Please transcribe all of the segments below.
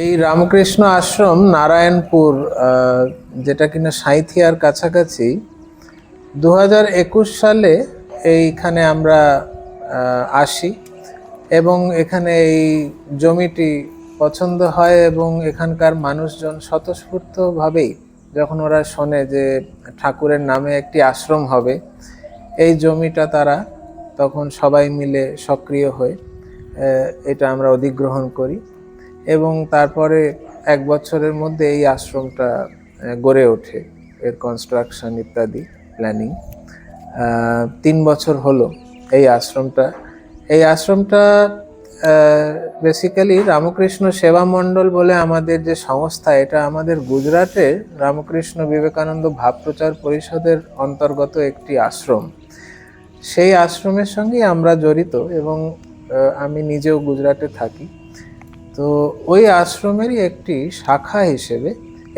এই রামকৃষ্ণ আশ্রম নারায়ণপুর যেটা কিনা সাঁইথিয়ার কাছাকাছি দু হাজার একুশ সালে এইখানে আমরা আসি এবং এখানে এই জমিটি পছন্দ হয় এবং এখানকার মানুষজন স্বতঃস্ফূর্তভাবেই যখন ওরা শোনে যে ঠাকুরের নামে একটি আশ্রম হবে, এই জমিটা তারা তখন সবাই মিলে সক্রিয় হয়ে এটা আমরা অধিগ্রহণ করি। এবং তারপরে এক বছরের মধ্যে এই আশ্রমটা গড়ে ওঠে, এর কনস্ট্রাকশন ইত্যাদি প্ল্যানিং তিন বছর হলো এই আশ্রমটা। এই আশ্রমটা বেসিক্যালি রামকৃষ্ণ সেবা মণ্ডল বলে আমাদের যে সংস্থা, এটা আমাদের গুজরাটের রামকৃষ্ণ বিবেকানন্দ ভাব প্রচার পরিষদের অন্তর্গত একটি আশ্রম। সেই আশ্রমের সঙ্গেই আমরা জড়িত এবং আমি নিজেও গুজরাটে থাকি। তো ওই আশ্রমেরই একটি শাখা হিসেবে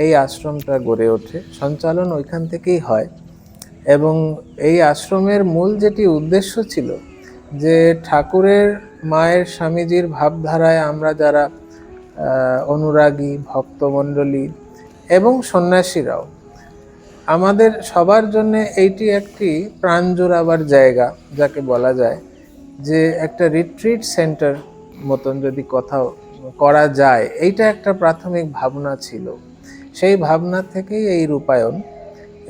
এই আশ্রমটা গড়ে ওঠে, সঞ্চালন ওইখান থেকেই হয়। এবং এই আশ্রমের মূল যেটি উদ্দেশ্য ছিল যে ঠাকুরের মায়ের স্বামীজির ভাবধারায় আমরা যারা অনুরাগী, ভক্তমণ্ডলী এবং সন্ন্যাসীরাও, আমাদের সবার জন্য এইটি একটি প্রাণ জোড়াবার জায়গা, যাকে বলা যায় যে একটা রিট্রিট সেন্টার মতন যদি কোথাও করা যায়, এইটা একটা প্রাথমিক ভাবনা ছিল। সেই ভাবনা থেকেই এই রূপায়ণ।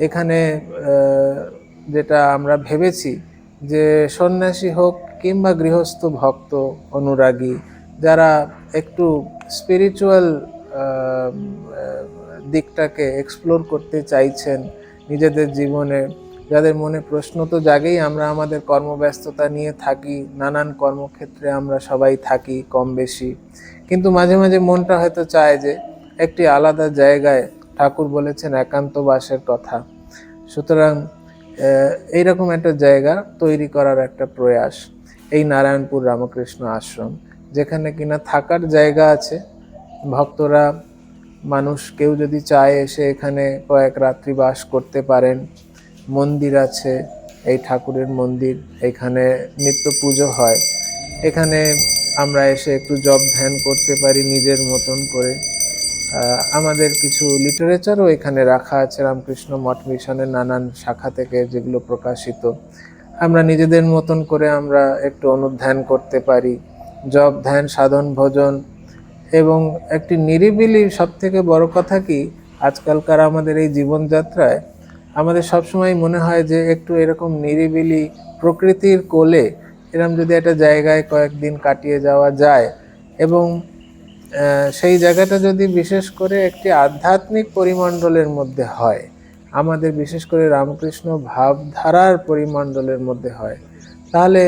এখানে যেটা আমরা ভেবেছি যে সন্ন্যাসী হোক কিংবা গৃহস্থ ভক্ত, অনুরাগী, যারা একটু স্পিরিচুয়াল দিকটাকে এক্সপ্লোর করতে চাইছেন নিজেদের জীবনে যাদের মনে প্রশ্ন তো জাগেই, আমরা আমাদের কর্মব্যস্ততা নিয়ে থাকি, নানান কর্মক্ষেত্রে আমরা সবাই থাকি কম বেশি। কিন্তু মাঝে মাঝে মনটা হয়তো চায় যে, একটি আলাদা জায়গায় ঠাকুর বলেছেন একান্ত বাসের কথা। সুতরাং এইরকম একটা জায়গা তৈরি করার একটা প্রয়াস এই নারায়ণপুর রামকৃষ্ণ আশ্রম, যেখানে কিনা থাকার জায়গা আছে। ভক্তরা, মানুষ কেউ যদি চায় এসে এখানে কয়েক রাত্রি বাস করতে পারেন মন্দির আছে, এই ঠাকুরের মন্দির, এখানে নিত্য পুজো হয়। এখানে আমরা এসে একটু জব ধ্যান করতে পারি নিজের মতন করে। আমাদের কিছু লিটারেচারও এখানে রাখা আছে, রামকৃষ্ণ মঠ মিশনের নানান শাখা থেকে যেগুলো প্রকাশিত। আমরা নিজেদের মতন করে আমরা একটু অনুধ্যান করতে পারি। জব ধ্যান, সাধন ভোজন, এবং একটি নিরিবিলি সব থেকে বড় কথা কি, আজকালকার আমাদের এই জীবনযাত্রায় আমাদের সবসময় মনে হয় যে একটু এরকম নিরিবিলি প্রকৃতির কোলে এরকম যদি একটা জায়গায় কয়েকদিন কাটিয়ে যাওয়া যায় এবং সেই জায়গাটা যদি বিশেষ করে একটি আধ্যাত্মিক পরিমণ্ডলের মধ্যে হয়, আমাদের বিশেষ করে রামকৃষ্ণ ভাবধারার পরিমণ্ডলের মধ্যে হয়, তাহলে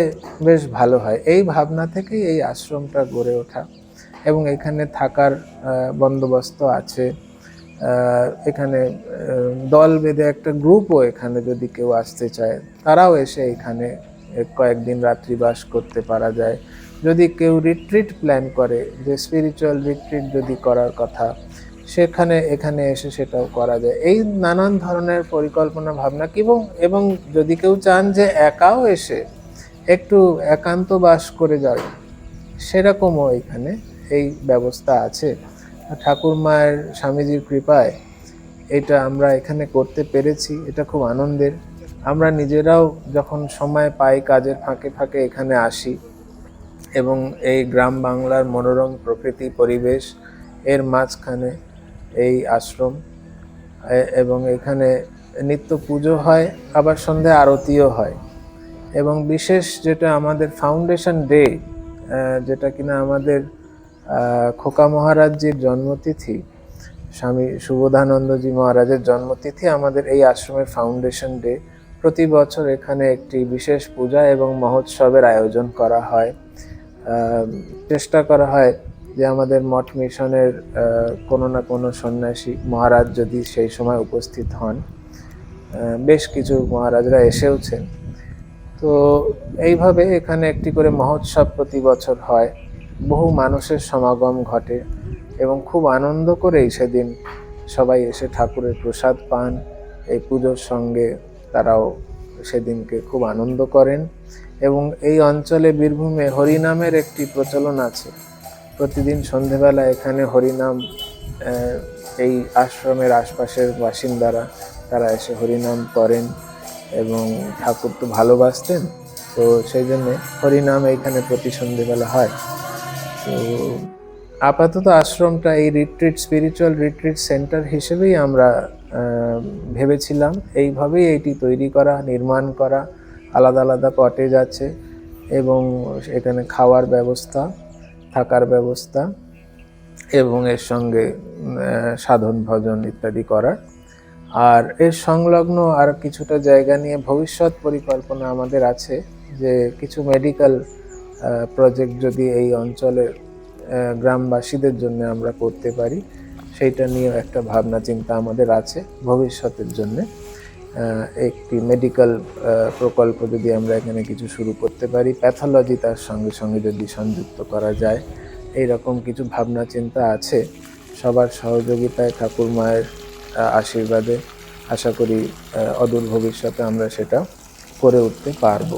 বেশ ভালো হয়। এই ভাবনা থেকেই এই আশ্রমটা গড়ে ওঠা এবং এখানে থাকার বন্দোবস্ত আছে এখানে দল বেঁধে একটা গ্রুপও এখানে যদি কেউ আসতে চায়, তারাও এসে এখানে কয়েকদিন রাত্রিবাস করতে পারা যায়। যদি কেউ রিট্রিট প্ল্যান করে, যে স্পিরিচুয়াল রিট্রিট যদি করার কথা, সেখানে, এখানে এসে সেটাও করা যায়। এই নানান ধরনের পরিকল্পনা, ভাবনা, এবং এবং যদি কেউ চান যে একাও এসে একটু একান্ত বাস করে যাবে সেরকমও এখানে এই ব্যবস্থা আছে। ঠাকুর মায়ের স্বামীজির কৃপায় এটা আমরা এখানে করতে পেরেছি, এটা খুব আনন্দের। আমরা নিজেরাও যখন সময় পাই কাজের ফাঁকে ফাঁকে এখানে আসি এবং এই গ্রাম বাংলার মনোরম প্রকৃতি পরিবেশ এর মাঝখানে এই আশ্রম এবং এখানে নিত্য পুজো হয়, আবার সন্ধে আরতিও হয়। এবং বিশেষ যেটা আমাদের ফাউন্ডেশন ডে যেটা কিনা আমাদের খোকা মহারাজজির জন্মতিথি স্বামী সুবোধানন্দজি মহারাজের জন্মতিথি আমাদের এই আশ্রমের ফাউন্ডেশন ডে। প্রতি বছর এখানে একটি বিশেষ পূজা এবং মহোৎসবের আয়োজন করা হয়। চেষ্টা করা হয় যে আমাদের মঠ মিশনের কোনো না কোনো সন্ন্যাসী মহারাজ যদি সেই সময় উপস্থিত হন। বেশ কিছু মহারাজরা এসেওছেন। তো এইভাবে এখানে একটি করে মহোৎসব প্রতি বছর হয়। বহু মানুষের সমাগম ঘটে। এবং খুব আনন্দ করেই সেদিন সবাই এসে ঠাকুরের প্রসাদ পান। এই পুজোর সঙ্গে তারাও সেদিনকে খুব আনন্দ করেন এবং এই অঞ্চলে বীরভূমে হরিনামের একটি প্রচলন আছে। প্রতিদিন সন্ধেবেলা এখানে হরিনাম এই আশ্রমের আশপাশের বাসিন্দারা, তারা এসে হরিনাম করেন এবং ঠাকুর তো ভালোবাসতেন, তো সেই জন্যে হরিনাম এইখানে প্রতি সন্ধেবেলা হয়। তো আপাতত আশ্রমটা এই রিট্রিট স্পিরিচুয়াল রিট্রিট সেন্টার হিসেবেই আমরা ভেবেছিলাম। এইভাবেই এটি তৈরি করা নির্মাণ করা আলাদা আলাদা কটেজ আছে এবং এখানে খাওয়ার ব্যবস্থা থাকার ব্যবস্থা এবং এর সঙ্গে সাধন ভজন ইত্যাদি করার। আর এর সংলগ্ন আর কিছুটা জায়গা নিয়ে ভবিষ্যৎ পরিকল্পনা আমাদের আছে যে কিছু মেডিকেল প্রজেক্ট যদি এই অঞ্চলের আহ, গ্রামবাসীদের জন্য আমরা করতে পারি। সেইটা নিয়েও একটা ভাবনা, চিন্তা আমাদের আছে ভবিষ্যতের জন্য। একটি মেডিকেল প্রকল্প যদি আমরা এখানে কিছু শুরু করতে পারি প্যাথোলজি তার সঙ্গে সঙ্গে যদি সংযুক্ত করা যায় এই রকম কিছু ভাবনা, চিন্তা আছে? সবার সহযোগিতায় ঠাকুর মায়ের আশীর্বাদে আশা করি অদূর ভবিষ্যতে আমরা সেটা করে উঠতে পারব।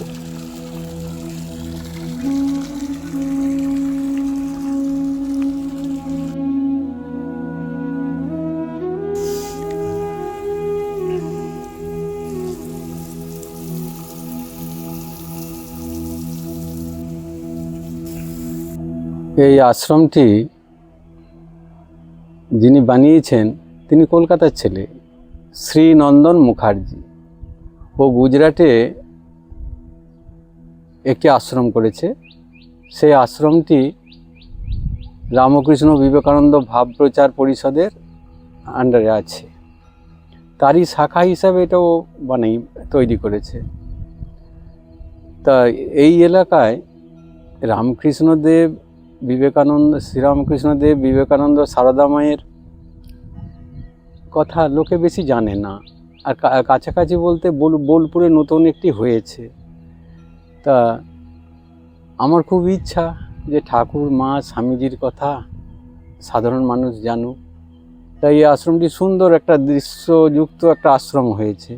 এই আশ্রমটি যিনি বানিয়েছেন, তিনি কলকাতার ছেলে শ্রীনন্দন মুখার্জি। ও গুজরাটে একটি আশ্রম করেছে। সেই আশ্রমটি রামকৃষ্ণ বিবেকানন্দ ভাব প্রচার পরিষদের আন্ডারে আছে। তারই শাখা হিসাবে এটাও বানাই, তৈরি করেছে। তা এই এলাকায় রামকৃষ্ণদেব বিবেকানন্দ, শ্রীরামকৃষ্ণদেব, বিবেকানন্দ, সারদা মায়ের কথা লোকে বেশি জানে না। আর কাছাকাছি বলতে বোল, বোলপুরে নতুন একটি হয়েছে। তা আমার খুব ইচ্ছা যে ঠাকুর, মা, স্বামীজির কথা সাধারণ মানুষ জানুক। তাই এই আশ্রমটি সুন্দর একটা দৃশ্যযুক্ত একটা আশ্রম হয়েছে।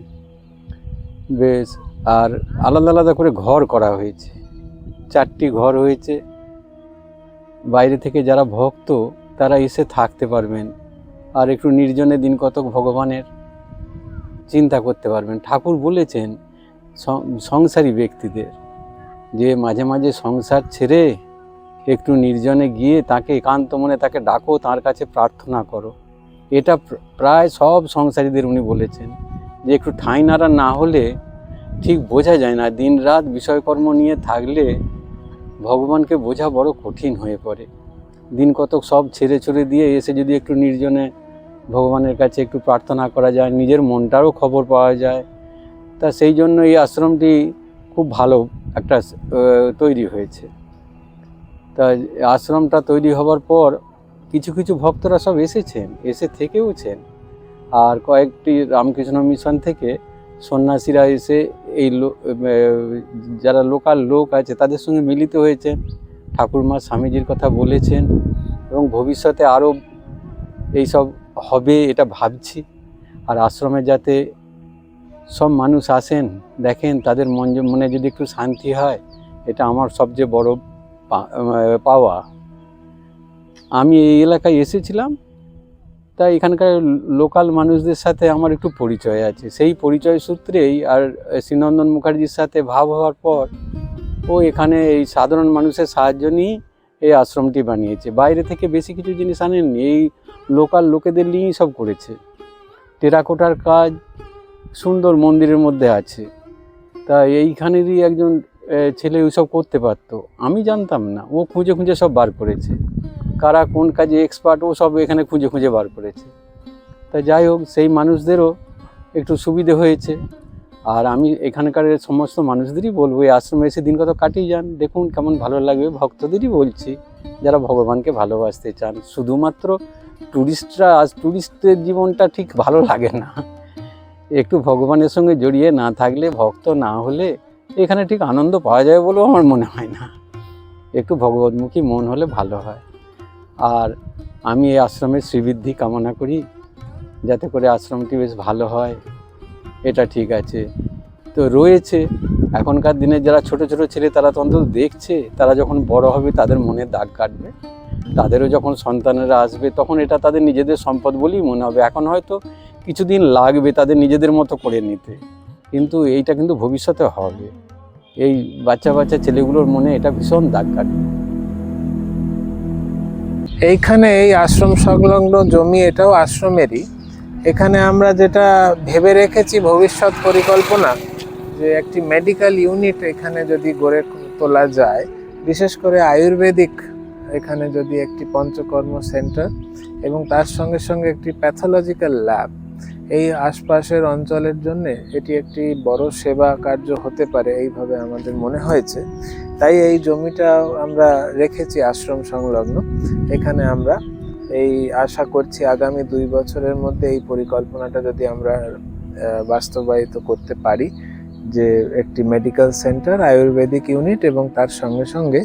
বেশ, আর আলাদা আলাদা করে ঘর করা হয়েছে। চারটি ঘর হয়েছে। বাইরে থেকে যারা ভক্ত, তারা এসে থাকতে পারবেন। আর একটু নির্জনে দিন কতক ভগবানের চিন্তা করতে পারবেন। ঠাকুর বলেছেন সংসারী ব্যক্তিদের যে মাঝে মাঝে সংসার ছেড়ে একটু নির্জনে গিয়ে তাকে একান্ত মনে তাকে ডাকো, তার কাছে প্রার্থনা করো। এটা প্রায় সব সংসারীদের উনি বলেছেন। যে একটু ঠাঁই নাড়া না হলে ঠিক বোঝা যায় না। দিন রাত বিষয়কর্ম নিয়ে থাকলে ভগবানকে বোঝা বড় কঠিন হয়ে পড়ে। দিন কতক সব ছেড়ে ছড়ে দিয়ে এসে যদি একটু নির্জনে ভগবানের কাছে একটু প্রার্থনা করা যায়, নিজের মনটারও খবর পাওয়া যায়, তা সেই জন্য এই আশ্রমটি খুব ভালো একটা তৈরি হয়েছে। তা আশ্রমটা তৈরি হবার পর কিছু কিছু ভক্তরা সব এসেছেন, এসে থেকেওছেন। আর কয়েকটি রামকৃষ্ণ মিশন থেকে সন্ন্যাসীরা এসে এই যারা লোকাল লোক আছে তাদের সঙ্গে মিলিত হয়েছেন ঠাকুরমা স্বামীজির কথা বলেছেন এবং ভবিষ্যতে আরও এইসব হবে এটা ভাবছি। আর আশ্রমে যাতে সব মানুষ আসেন, দেখেন তাদের মন মনে যদি একটু শান্তি হয়, এটা আমার সবচেয়ে বড় পাওয়া। আমি এই এলাকায় এসেছিলাম তাই এখানকার লোকাল মানুষদের সাথে আমার একটু পরিচয় আছে। সেই পরিচয় সূত্রেই আর শ্রীনন্দন মুখার্জির সাথে ভাব হওয়ার পর ও এখানে এই সাধারণ মানুষের সাহায্য নিয়ে এই আশ্রমটি বানিয়েছে। বাইরে থেকে বেশি কিছু জিনিস আনেননি, এই লোকাল লোকেদের নিয়েই সব করেছে। টেরাকোটার কাজ সুন্দর মন্দিরের মধ্যে আছে। তা এইখানেরই একজন ছেলে ওইসব করতে পারতো। আমি জানতাম না, ও খুঁজে খুঁজে সব বার করেছে। কারা কোন কাজে এক্সপার্ট ও সব এখানে খুঁজে খুঁজে বার করেছে। তা যাই হোক, সেই মানুষদেরও একটু সুবিধে হয়েছে। আর আমি এখানকার সমস্ত মানুষদেরই বলব, এই আশ্রমে এসে দিন কত কাটিয়ে যান। দেখুন কেমন ভালো লাগবে। ভক্তদেরই বলছি, যারা ভগবানকে ভালোবাসতে চান, শুধুমাত্র ট্যুরিস্টরা আজ ট্যুরিস্টের জীবনটা ঠিক ভালো লাগে না। একটু ভগবানের সঙ্গে জড়িয়ে না থাকলে, ভক্ত না হলে এখানে ঠিক আনন্দ পাওয়া যায় বলেও আমার মনে হয় না। একটু ভগবতমুখী মন হলে ভালো হয়। আর আমি এই আশ্রমের শ্রীবৃদ্ধি কামনা করি, যাতে করে আশ্রমটি বেশ ভালো হয়। এটা ঠিক আছে। তো রয়েছে, এখনকার দিনে যারা ছোট ছোট ছেলে তারা তো অন্তত দেখছে, তারা যখন বড় হবে তাদের মনে দাগ কাটবে। তাদেরও যখন সন্তানেরা আসবে তখন এটা তাদের নিজেদের সম্পদ বলেই মনে হবে। এখন হয়তো কিছুদিন লাগবে তাদের নিজেদের মতো করে নিতে, কিন্তু এইটা কিন্তু ভবিষ্যতে হবে। এই বাচ্চা বাচ্চা ছেলেগুলোর মনে এটা ভীষণ দাগ কাটবে। এইখানে এই আশ্রম সংলগ্ন জমি এটাও আশ্রমেরই। এখানে আমরা যেটা ভেবে রেখেছি ভবিষ্যৎ পরিকল্পনা, যে একটি মেডিকেল ইউনিট এখানে যদি গড়ে তোলা যায়, বিশেষ করে আয়ুর্বেদিক এখানে যদি একটি পঞ্চকর্ম সেন্টার এবং তার সঙ্গে সঙ্গে একটি প্যাথোলজিক্যাল ল্যাব এই আশপাশের অঞ্চলের জন্য এটি একটি বড় সেবা কার্য হতে পারে এইভাবে আমাদের মনে হয়েছে। তাই এই জমিটা আমরা রেখেছি আশ্রম সংলগ্ন। এখানে আমরা এই আশা করছি আগামী দুই বছরের মধ্যে এই পরিকল্পনাটা যদি আমরা বাস্তবায়িত করতে পারি যে একটি মেডিকেল সেন্টার, আয়ুর্বেদিক ইউনিট এবং তার সঙ্গে সঙ্গে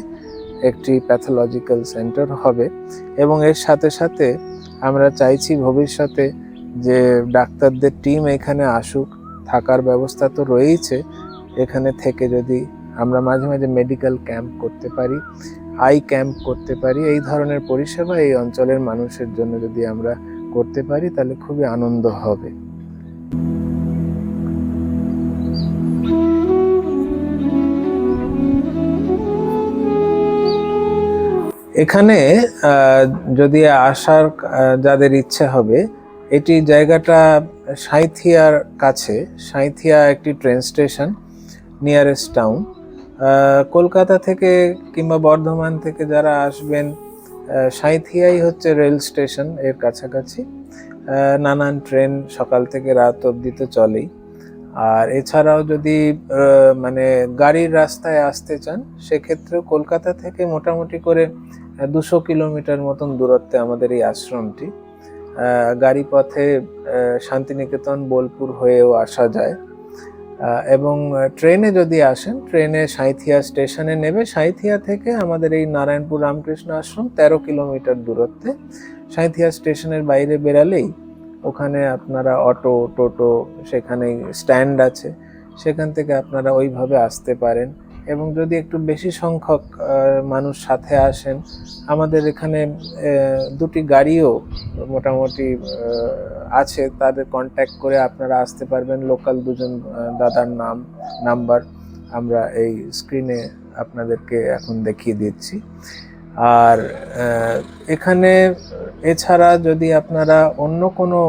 একটি প্যাথোলজিক্যাল সেন্টার হবে। এবং এর সাথে সাথে আমরা চাইছি ভবিষ্যতে যে ডাক্তারদের টিম এখানে আসুক, থাকার ব্যবস্থা তো রয়েইছে। এখানে থেকে যদি আমরা মাঝে মাঝে মেডিকেল ক্যাম্প করতে পারি আই ক্যাম্প করতে পারি, এই ধরনের পরিষেবা এই অঞ্চলের মানুষের জন্য যদি আমরা করতে পারি, তাহলে খুবই আনন্দ হবে। এখানে যদি আসার যাদের ইচ্ছে হবে এটি জায়গাটা সাঁইথিয়ার কাছে সাঁইথিয়া একটি train station nearest town Kolkata থেকে কিংবা বর্ধমান থেকে যারা আসবেন আহ, সাঁইথিয়াই হচ্ছে রেল স্টেশনের কাছাকাছি। নানান ট্রেন সকাল থেকে রাত অবধি তো চলেই। আর এছাড়াও যদি মানে গাড়ির রাস্তায় আসতে চান সেক্ষেত্রেও কলকাতা থেকে মোটামুটি করে দুশো কিলোমিটার মতন দূরত্বে আমাদের এই আশ্রমটি। গাড়ি পথে শান্তিনিকেতন, বোলপুর হয়েও আসা যায়। এবং ট্রেনে যদি আসেন, ট্রেনে সাঁইথিয়া স্টেশনে নেবে। সাঁইথিয়া থেকে আমাদের এই নারায়ণপুর রামকৃষ্ণ আশ্রম তেরো কিলোমিটার দূরত্বে। সাঁইথিয়া স্টেশনের বাইরে বেরালেই ওখানে আপনারা অটো, টোটো সেখানে স্ট্যান্ড আছে। সেখান থেকে আপনারা ওইভাবে আসতে পারেন। এবং যদি একটু বেশি সংখ্যক মানুষ সাথে আসেন, আমাদের এখানে দুটি গাড়িও মোটামুটি আছে। তাদের কন্ট্যাক্ট করে আপনারা আসতে পারবেন। লোকাল দুজন দাদার নাম নাম্বার আমরা এই স্ক্রিনে আপনাদেরকে এখন দেখিয়ে দিচ্ছি। আর এখানে, এছাড়া যদি আপনারা অন্য কোনো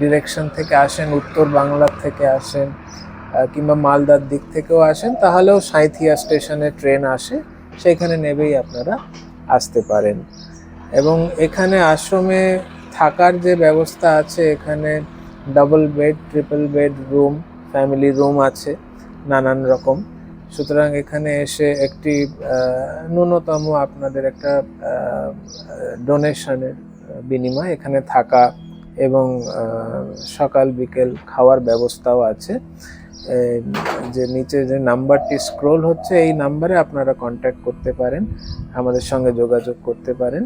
ডিরেকশন থেকে আসেন, উত্তর বাংলার থেকে আসেন কিংবা মালদার দিক থেকেও আসেন, তাহলেও সাঁইথিয়া স্টেশনে ট্রেন আসে সেইখানে নেবেই আপনারা আসতে পারেন। এবং এখানে আশ্রমে থাকার যে ব্যবস্থা আছে, এখানে double bed triple bed room family room আছে, নানান রকম। সুতরাং এখানে এসে একটি ন্যূনতম আপনাদের একটা ডোনেশনের বিনিময় এখানে থাকা এবং সকাল, বিকেল খাওয়ার ব্যবস্থাও আছে। যে নিচে যে নাম্বারটি স্ক্রোল হচ্ছে, এই নাম্বারে আপনারা কন্ট্যাক্ট করতে পারেন, আমাদের সঙ্গে যোগাযোগ করতে পারেন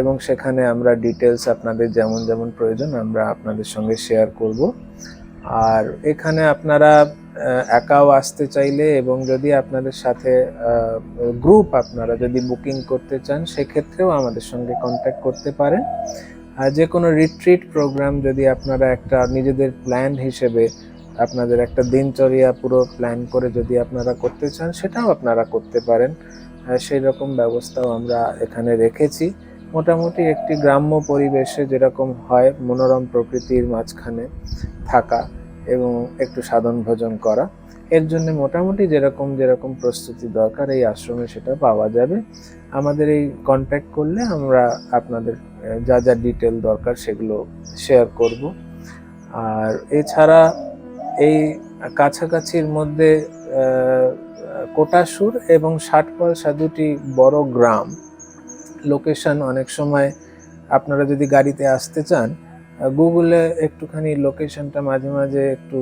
এবং সেখানে আমরা ডিটেলস আপনাদের যেমন যেমন প্রয়োজন, আমরা আপনাদের সঙ্গে শেয়ার করব। আর এখানে আপনারা একাও আসতে চাইলে এবং যদি আপনাদের সাথে গ্রুপ আপনারা যদি বুকিং করতে চান, সেক্ষেত্রেও আমাদের সঙ্গে কন্ট্যাক্ট করতে পারেন। আর যে কোনো রিট্রিট প্রোগ্রাম যদি আপনারা একটা নিজেদের প্ল্যান হিসেবে আপনাদের একটা দিনচর্যা পুরো প্ল্যান করে যদি আপনারা করতে চান, সেটাও আপনারা করতে পারেন। সেই রকম ব্যবস্থাও আমরা এখানে রেখেছি। মোটামুটি একটি গ্রাম্য পরিবেশে যেরকম হয় মনোরম প্রকৃতির মাঝখানে থাকা এবং একটু সাধন ভোজন করা। এর জন্য মোটামুটি যেরকম যেরকম প্রস্তুতি দরকার এই আশ্রমে সেটা পাওয়া যাবে। আমাদের এই কন্ট্যাক্ট করলে আমরা আপনাদের যা যা ডিটেল দরকার সেগুলো শেয়ার করব। আর এছাড়া এই কাছাকাছির মধ্যে কোটাসুর এবং ষাটপলসা দুটি বড় গ্রাম। লোকেশন অনেক সময় আপনারা যদি গাড়িতে আসতে চান গুগলে একটুখানি লোকেশনটা মাঝে মাঝে একটু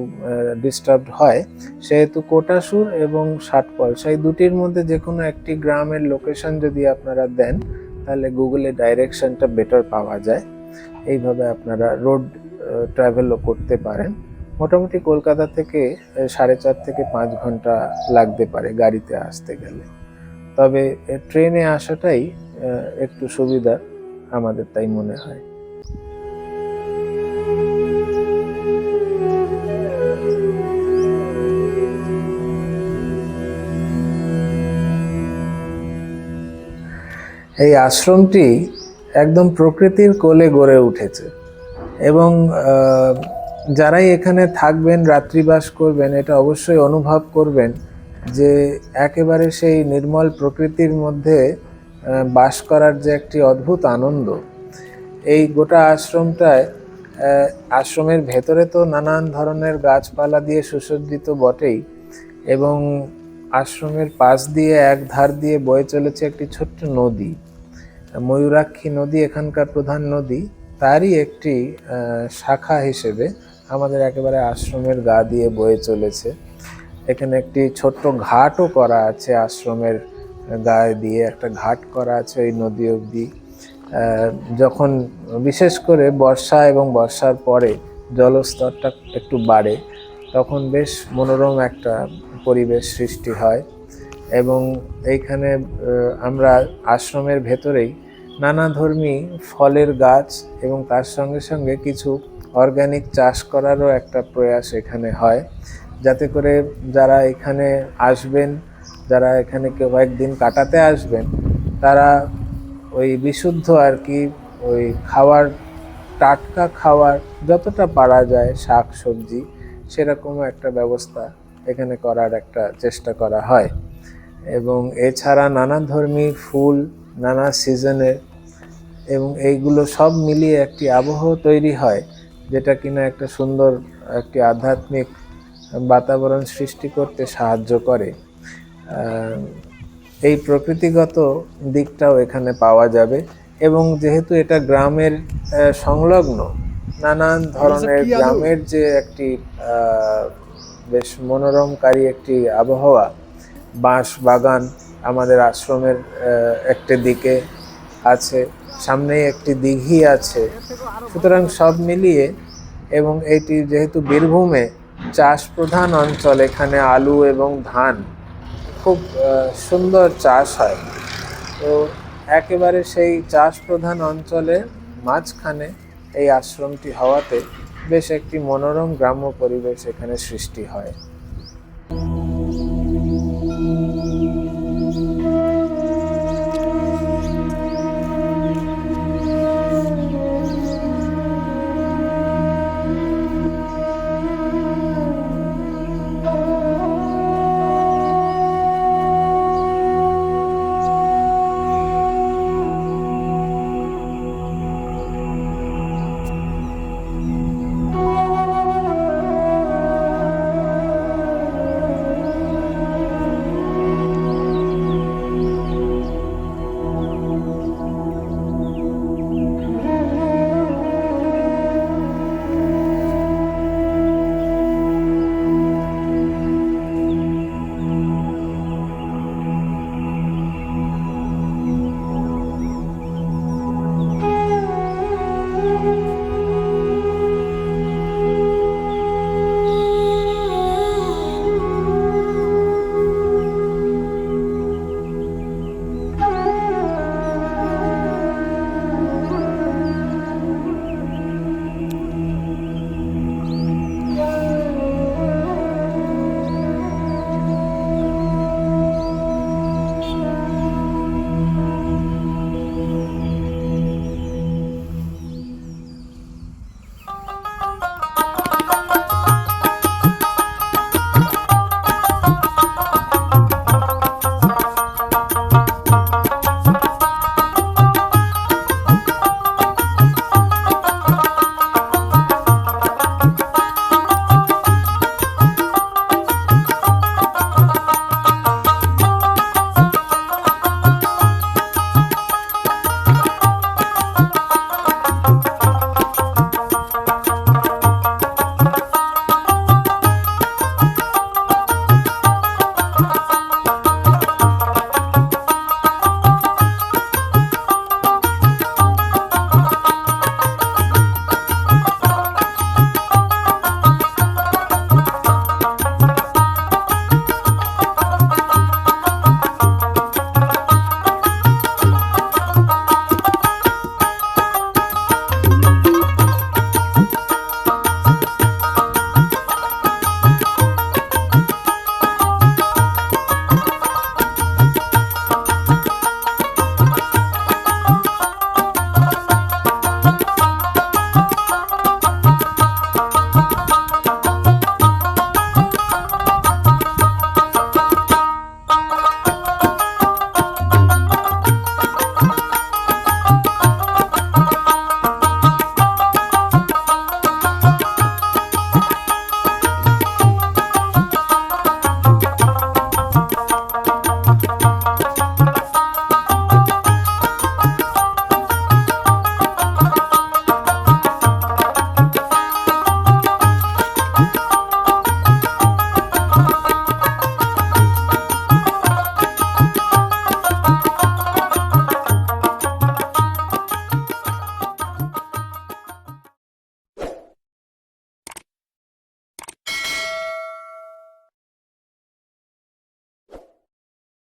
ডিস্টার্বড হয়। সেহেতু কোটাসুর এবং ষাটপলসা এই দুটির মধ্যে যে কোনো একটি গ্রামের লোকেশন যদি আপনারা দেন, তাহলে গুগলে ডাইরেকশনটা বেটার পাওয়া যায়। এইভাবে আপনারা রোড ট্রাভেলও করতে পারেন। মোটামুটি কলকাতা থেকে সাড়ে চার থেকে পাঁচ ঘণ্টা লাগতে পারে গাড়িতে আসতে গেলে। তবে ট্রেনে আসাটাই একটু সুবিধা আমাদের তাই মনে হয়। এই আশ্রমটি একদম প্রকৃতির কোলে গড়ে উঠেছে এবং যারাই এখানে থাকবেন, রাত্রিবাস করবেন, এটা অবশ্যই অনুভব করবেন যে একেবারে সেই নির্মল প্রকৃতির মধ্যে বাস করার যে একটি অদ্ভুত আনন্দ। এই গোটা আশ্রমটায় আশ্রমের ভেতরে তো নানান ধরনের গাছপালা দিয়ে সুসজ্জিত বটেই এবং আশ্রমের পাশ দিয়ে এক ধার দিয়ে বয়ে চলেছে একটি ছোট্ট নদী। ময়ূরাক্ষী নদী, এখানকার প্রধান নদী, তারই একটি শাখা হিসেবে আমাদের একেবারে আশ্রমের গা দিয়ে বয়ে চলেছে। এখানে একটি ছোট্ট ঘাটও করা আছে আশ্রমের গায়ে দিয়ে, একটা ঘাট করা আছে ওই নদী অবধি। যখন বিশেষ করে বর্ষা এবং বর্ষার পরে জলস্তরটা একটু বাড়ে, তখন বেশ মনোরম একটা পরিবেশ সৃষ্টি হয় এবং এইখানে আমরা আশ্রমের ভেতরেই নানা ধর্মী ফলের গাছ এবং তার সঙ্গে সঙ্গে কিছু অর্গানিক চাষ করারও একটা প্রয়াস এখানে হয়। যাতে করে যারা এখানে আসবেন, যারা এখানে কেউ কয়েকদিন কাটাতে আসবেন, তারা ওই বিশুদ্ধ আর কি ওই খাওয়ার, টাটকা খাওয়ার যতটা পারা যায় শাক সবজি, সেরকমও একটা ব্যবস্থা এখানে করার একটা চেষ্টা করা হয়। এবং এছাড়া নানা ধর্মী ফুল, নানা সিজনের এবং এইগুলো সব মিলিয়ে একটি আবহ তৈরি হয়। যেটা কিনা একটা সুন্দর একটি আধ্যাত্মিক বাতাবরণ সৃষ্টি করতে সাহায্য করে। এই প্রকৃতিগত দিকটাও এখানে পাওয়া যাবে এবং যেহেতু এটা গ্রামের সংলগ্ন নানান ধরনের গ্রামের যে একটি বেশ মনোরমকারী একটি আবহাওয়া বাঁশ বাগান আমাদের আশ্রমের একটি দিকে আছে। সামনেই একটি দিঘি আছে। সুতরাং সব মিলিয়ে এবং এটি যেহেতু বীরভূমে, চাষ প্রধান অঞ্চল, এখানে আলু এবং ধান খুব সুন্দর চাষ হয়। তো একেবারে সেই চাষ প্রধান অঞ্চলের মাঝখানে এই আশ্রমটি হওয়াতে বেশ একটি মনোরম গ্রাম্য পরিবেশ এখানে সৃষ্টি হয়।